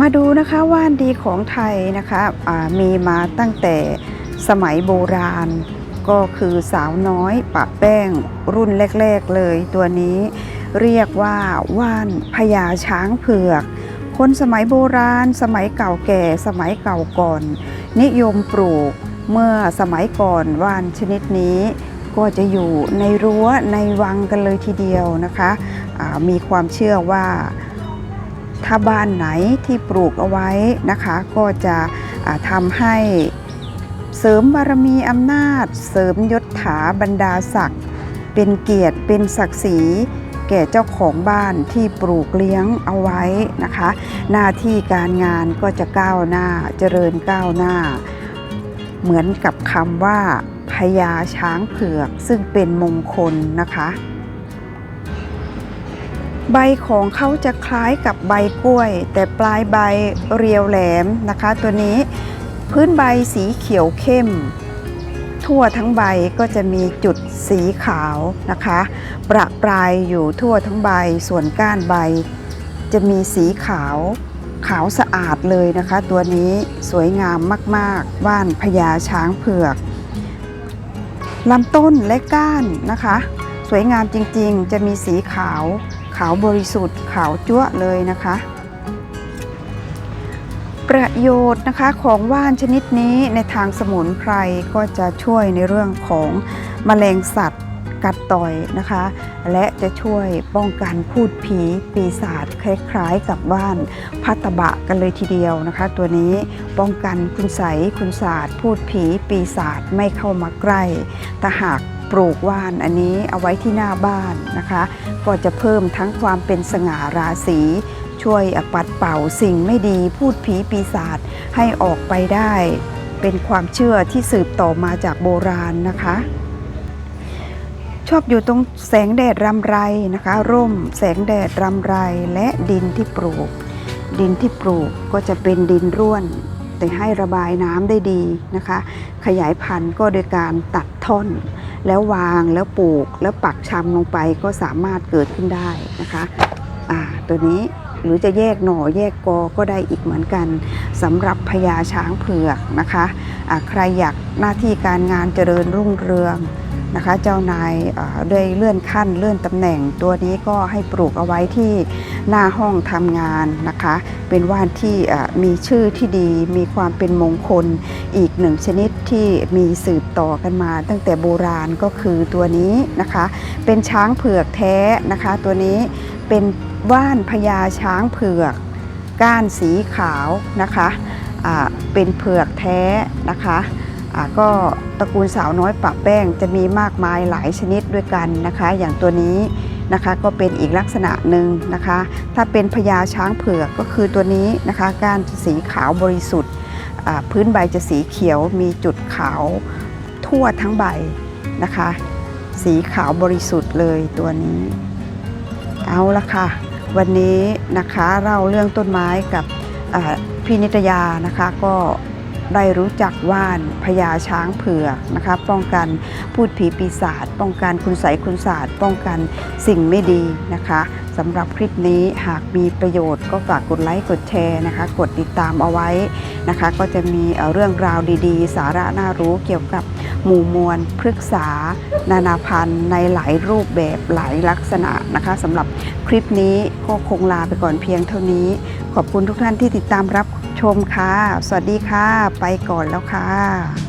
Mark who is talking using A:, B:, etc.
A: มาดูนะคะว่านดีของไทยนะคะอ่ามีมาตั้งแต่สมัยโบราณ ก็คือสาวน้อยปะแป้งรุ่นแรก ๆ เลย ตัวนี้เรียกว่าว่านพญาช้างเผือก คนสมัยโบราณ สมัยเก่าแก่สมัยเก่าก่อน นิยมปลูกเมื่อสมัยก่อนว่านชนิดนี้ก็จะอยู่ในรั้วในวังกันเลยทีเดียวนะคะอ่ามีความเชื่อว่า ถ้าบ้านไหนที่ปลูกเอาไว้นะคะ ก็จะทำให้เสริมบารมีอำนาจ เสริมยศถาบรรดาศักดิ์เป็นเกียรติเป็นศักดิ์ศรีแก่เจ้าของบ้านที่ปลูกเลี้ยงเอาไว้นะคะ หน้าที่การงานก็จะก้าวหน้าเจริญก้าวหน้า เหมือนกับคำว่าพญาช้างเผือกซึ่งเป็นมงคลนะคะ ใบของเขาจะคล้ายกับใบกล้วย แต่ปลายใบเรียวแหลมนะคะ ตัวนี้พื้นใบสีเขียวเข้ม ทั่วทั้งใบก็จะมีจุดสีขาวนะคะ ประปรายอยู่ทั่วทั้งใบส่วนก้านใบ จะมีสีขาวขาวสะอาดเลยนะคะ ตัวนี้สวยงามมากๆว่านพญาช้างเผือกลำต้นและก้านนะคะ สวยงามจริงๆ จะมีสีขาว ขาวบริสุทธิ์ขาวจั๊วเลยนะคะ ประโยชน์นะคะของว่านชนิดนี้ในทางสมุนไพรก็จะช่วยในเรื่องของแมลงสัตว์กัดต่อยนะคะ และจะช่วยป้องกันพูดผีปีศาจคล้ายๆกับว่านพัตตบะกันเลยทีเดียวนะคะ ตัวนี้ป้องกันคุณใสคุณศาสตร์พูดผีปีศาจไม่เข้ามาใกล้ถ้าหาก ปลูกว่านอันนี้เอาไว้ที่หน้าบ้านนะคะ ก็จะเพิ่มทั้งความเป็นสง่าราศีช่วยปัดเป่าสิ่งไม่ดีพูดผีปีศาจให้ออกไปได้ เป็นความเชื่อที่สืบต่อมาจากโบราณนะคะ ชอบอยู่ตรงแสงแดดรำไรนะคะ ร่มแสงแดดรำไรและดินที่ปลูก ดินที่ปลูกก็จะเป็นดินร่วนแต่ให้ระบายน้ำได้ดีนะคะ ขยายพันธุ์ก็โดยการตัดท่อน แล้ววางแล้วปลูกแล้วปักชำลงไปก็สามารถเกิดขึ้นได้นะคะอ่าตัวนี้หรือจะแยกหน่อแยกกอก็ได้อีกเหมือนกันสำหรับพญาช้างเผือกนะคะอ่าใครอยากหน้าที่การงานเจริญรุ่งเรือง นะคะ เจ้านายอ่าได้เลื่อนขั้นเลื่อนตำแหน่ง ตัวนี้ก็ให้ปลูกเอาไว้ที่หน้าห้องทำงานนะคะ เป็นว่านที่มีชื่อที่ดี มีความเป็นมงคลอีกหนึ่งชนิดที่มีสืบต่อกันมา ตั้งแต่โบราณก็คือตัวนี้นะคะ เป็นช้างเผือกแท้นะคะ ตัวนี้เป็นว่านพญาช้างเผือก ก้านสีขาวนะคะอ่าเป็นเผือกแท้นะคะ ก็ตระกูลสาวน้อยปะแป้งจะมีมากมายหลายชนิดด้วยกันนะคะ อย่างตัวนี้นะคะก็เป็นอีกลักษณะหนึ่งนะคะ ถ้าเป็นพญาช้างเผือกก็คือตัวนี้นะคะก้านสีขาวบริสุทธิ์ พื้นใบจะสีเขียวมีจุดขาวทั่วทั้งใบนะคะ สีขาวบริสุทธิ์เลยตัวนี้ เอาละค่ะ วันนี้นะคะเล่าเรื่องต้นไม้กับพี่นิตยานะคะก็ ได้รู้จักว่านพญาช้างเผือกนะคะป้องกันพูดผีปีศาจป้องกันคุณใสคุณศาสตร์ป้องกันสิ่งไม่ดีนะคะสำหรับคลิปนี้หากมีประโยชน์ก็ฝากกดไลค์กดแชร์นะคะ กดติดตามเอาไว้นะคะ ก็จะมีเเรื่องราวดี ๆ สาระน่ารู้เกี่ยวกับหมู่มวลพฤกษา นานาพันธุ์ในหลายรูปแบบหลายลักษณะนะคะสำหรับคลิปนี้ก็คงลาไปก่อนเพียงเท่านี้ ขอบคุณทุกท่านที่ติดตามรับ ชมค่ะ สวัสดีค่ะ ไปก่อนแล้วค่ะ